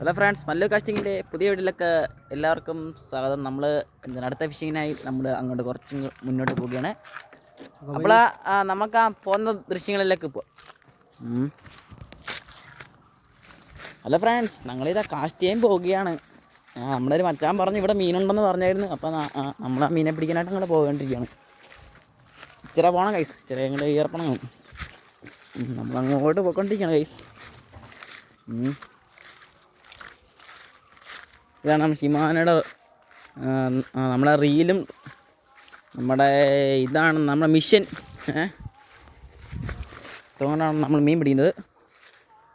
Hello friends Mallu കാസ്റ്റിങ്ങിന്റെ പുതിയ വീട്ടിലൊക്കെ എല്ലാവർക്കും സ്വാഗതം. നമ്മൾ എന്താണ് അടുത്ത ഫിഷിങ്ങിനായി നമ്മൾ അങ്ങോട്ട് കുറച്ച് മുന്നോട്ട് പോവുകയാണ്. അപ്പോൾ നമുക്ക് ആ പോകുന്ന ദൃശ്യങ്ങളിലേക്ക് പോവാം. ഹലോ ഫ്രണ്ട്സ് ഞങ്ങളിതാ കാസ്റ്റ് ചെയ്യാൻ പോവുകയാണ് നമ്മളൊരു മച്ചാൻ പറഞ്ഞു ഇവിടെ മീനുണ്ടെന്ന് പറഞ്ഞായിരുന്നു. അപ്പോൾ നമ്മൾ ആ മീനെ പിടിക്കാനായിട്ട് അങ്ങോട്ട് പോകേണ്ടിരിക്കുകയാണ് ഇച്ചിരി പോകണം കൈസ് ഇച്ചിരി അങ്ങോട്ട് ഈർപ്പണം നമ്മളങ്ങോട്ട് പോയിക്കൊണ്ടിരിക്കുകയാണ് കൈസ് ഉം. ഇതാണ് നമ്മുടെ റീലും നമ്മുടെ ഇതാണ് നമ്മുടെ മിഷൻ അതുകൊണ്ടാണ് നമ്മൾ മീൻ പിടിക്കുന്നത്.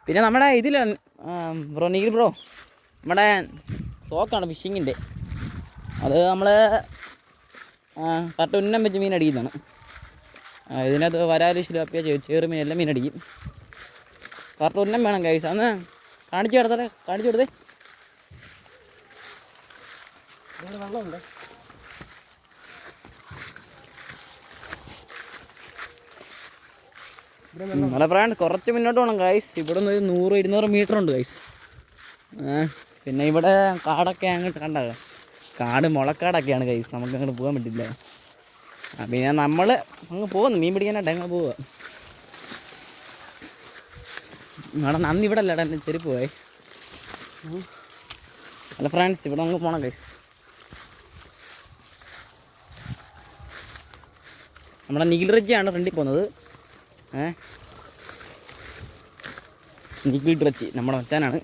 പിന്നെ നമ്മുടെ ഇതിൽ ബ്രോ നീൽ ബ്രോ നമ്മുടെ തോക്കാണ് ഫിഷിങ്ങിന്റെ. അത് നമ്മൾ കറക്റ്റ് ഉന്നം വെച്ച് മീൻ അടിക്കുന്നതാണ്. ഇതിനകത്ത് വരാൽ ചെറു മീൻ എല്ലാം മീൻ അടിക്കും. കറക്റ്റ് ഉന്നം വേണം കൈസ് അന്ന് കാണിച്ചു കൊടുത്തേ കാണിച്ചു കൊടുത്തേ ഇവിടെ വെള്ളമുണ്ട്. നമ്മളെ ഫ്രണ്ട് കുറച്ച് മുന്നോട്ട് പോകണം ഗൈസ് ഇവിടെ നിന്ന് നൂറ് ഇരുന്നൂറ് മീറ്റർ ഉണ്ട് ഗൈസ് പിന്നെ ഇവിടെ കാടൊക്കെ അങ്ങോട്ട് കണ്ട കാട് മുളക്കാടൊക്കെയാണ് ഗൈസ് നമുക്ക് അങ്ങോട്ട് പോകാൻ പറ്റില്ല. പിന്നെ നമ്മൾ അങ്ങ് പോകുന്നു മീൻ പിടിക്കാനായിട്ട് അങ്ങ് പോവുക അവിടെ നന്ദി ഇവിടെ അല്ലടാ എന്റെ ചെരുപ്പ് പോയി. അല്ല ഫ്രണ്ട്സ് ഇവിടെ അങ്ങ് പോകണം ഗൈസ് നമ്മുടെ നീൽറജിയാണ് ഫ്രണ്ടിൽ പോകുന്നത്. ഏ? നീൽ ഡ്രച്ച് നമ്മുടെ മച്ചാനാണ്.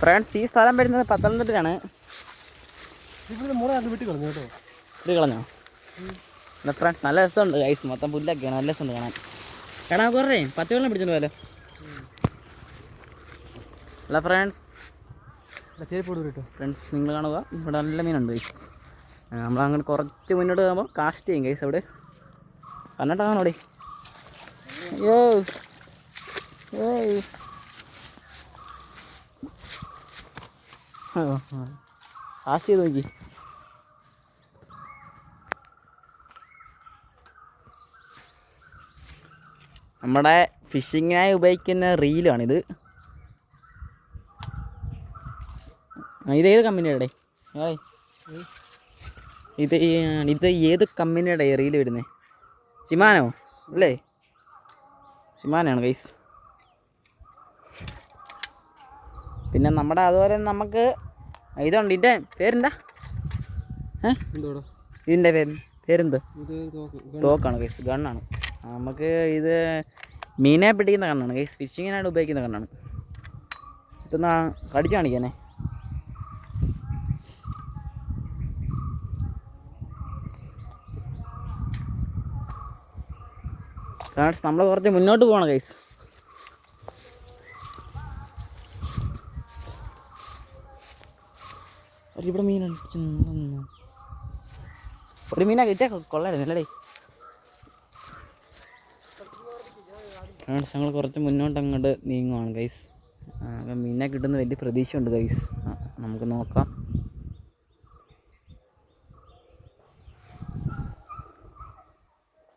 ഫ്രണ്ട്സ് ഈ സ്ഥലം വരുന്നത് പത്തനംതിട്ടയാണ് വിട്ട് കളഞ്ഞു ഫ്രണ്ട്സ് നല്ല രസമുണ്ട് ഐസ് മൊത്തം പുല്ലൊക്കെയാണ് നല്ല രസമുണ്ട് കാണാൻ. എടാ കുറേ പച്ചവെള്ളം പിടിച്ചിട്ടുണ്ടല്ലോ പോയാലോ? അല്ല ഫ്രണ്ട്സ് ഇവിടെ ചെരുപ്പ് കൊടു കേട്ടോ ഫ്രണ്ട്സ് നിങ്ങൾ കാണുക. ഇവിടെ നല്ല മീനുണ്ട് ഗൈസ് നമ്മൾ കുറച്ച് മുന്നോട്ട് പോകുമ്പോൾ കാസ്റ്റ് ചെയ്യും ഗൈസ് അവിടെ. കണ്ടിട്ട് അവിടെ. അയ്യോ. കാസ്റ്റ് ചെയ്ത് നോക്കി. നമ്മുടെ ഫിഷിങ്ങിനായി ഉപയോഗിക്കുന്ന റീലാണിത് ആ, ഇത് ഏത് കമ്പനിയുടെ ഇത് ഇത് ഏത് കമ്പനിയുടെ റീൽ വരുന്നത് ഷിമാനോ? അല്ലേ? ചിമാനാണ് ഗൈസ് പിന്നെ നമ്മുടെ അതുപോലെ നമുക്ക് ഇതുണ്ട്. ഇതിന്റെ പേരെന്താ? ഇതിന്റെ പേര് പേരെന്ത്? തോക്കാണ് ഗൈസ് ഗണ്ണാണ്. നമുക്ക് ഇത് മീനെ പിടിക്കുന്ന കണ്ണാണ് ഗൈസ് ഫിഷിങ്ങിനായിട്ട് ഉപയോഗിക്കുന്ന കണ്ണാണ് ഇതൊന്ന് കടിച്ചു കാണിക്കാനേ. കാരണം നമ്മൾ കുറച്ച് മുന്നോട്ട് പോകണം ഗൈസ് ഇവിടെ മീൻ ഒരു മീനാ കിട്ടിയ കൊള്ളായിരുന്നു അല്ലേ? ഫ്രണ്ട്സ് ഞങ്ങൾ കുറച്ച് മുന്നോട്ട് അങ്ങോട്ട് നീങ്ങുവാണ് ഗൈസ് മീനെ കിട്ടുന്ന വലിയ പ്രതീക്ഷയുണ്ട് ഗൈസ് നമുക്ക് നോക്കാം.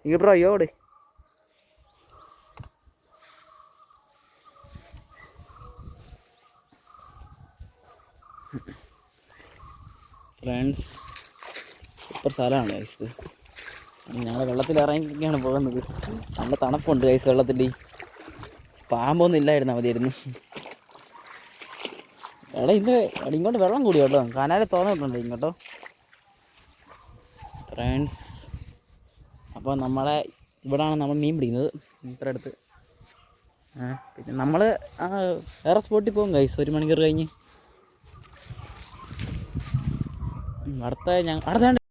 ഈ അയ്യോട് ഫ്രണ്ട്സ് സൂപ്പർ സ്ഥലമാണ് ഗൈസ് ഞങ്ങൾ വെള്ളത്തിൽ ഇറങ്ങിയൊക്കെയാണ് പോകുന്നത്. നല്ല തണുപ്പുണ്ട് ഗൈസ് വെള്ളത്തിൽ പാമ്പൊന്നും ഇല്ലായിരുന്നു മതിയായിരുന്നു എടാ ഇത് ഇങ്ങോട്ട് വെള്ളം കൂടി കേട്ടോ. കാനാലെ തോന്നിട്ടുണ്ട് ഇങ്ങോട്ടോ? ഫ്രണ്ട്സ് അപ്പോൾ നമ്മളെ ഇവിടാണ് നമ്മൾ മീൻ പിടിക്കുന്നത് ഇത്ര അടുത്ത്. പിന്നെ നമ്മൾ വേറെ സ്പോട്ടിൽ പോകും ഗൈസ് ഒരു മണിക്കൂർ കഴിഞ്ഞ്. അടുത്ത ഞാൻ അടുത്ത